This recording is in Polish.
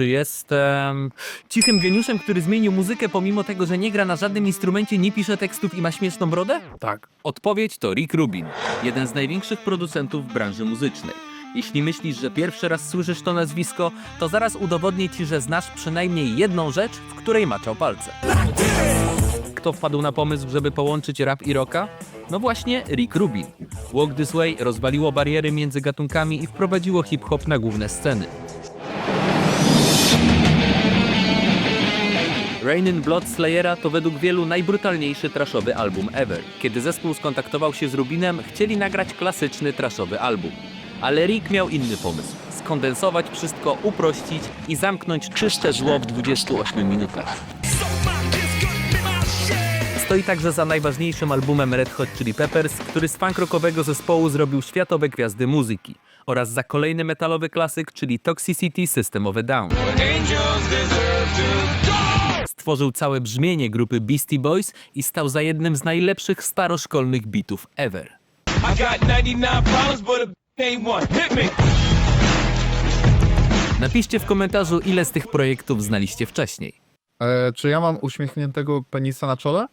Czy jestem cichym geniuszem, który zmienił muzykę pomimo tego, że nie gra na żadnym instrumencie, nie pisze tekstów i ma śmieszną brodę? Tak. Odpowiedź to Rick Rubin, jeden z największych producentów w branży muzycznej. Jeśli myślisz, że pierwszy raz słyszysz to nazwisko, to zaraz udowodnię ci, że znasz przynajmniej jedną rzecz, w której maczał palce. Kto wpadł na pomysł, żeby połączyć rap i rocka? No właśnie Rick Rubin. Walk This Way rozwaliło bariery między gatunkami i wprowadziło hip-hop na główne sceny. Rain in Blood Slayera to według wielu najbrutalniejszy trashowy album ever. Kiedy zespół skontaktował się z Rubinem, chcieli nagrać klasyczny trashowy album. Ale Rick miał inny pomysł. Skondensować wszystko, uprościć i zamknąć czyste zło w 28 minutach. Stoi także za najważniejszym albumem Red Hot Chili Peppers, który z funk rockowego zespołu zrobił światowe gwiazdy muzyki. Oraz za kolejny metalowy klasyk, czyli Toxicity System of a Down. Stworzył całe brzmienie grupy Beastie Boys i stał za jednym z najlepszych staroszkolnych bitów ever. I got 99 problems, but a ain't one. Hit me. Napiszcie w komentarzu, ile z tych projektów znaliście wcześniej. E, czy ja mam uśmiechniętego penisa na czole?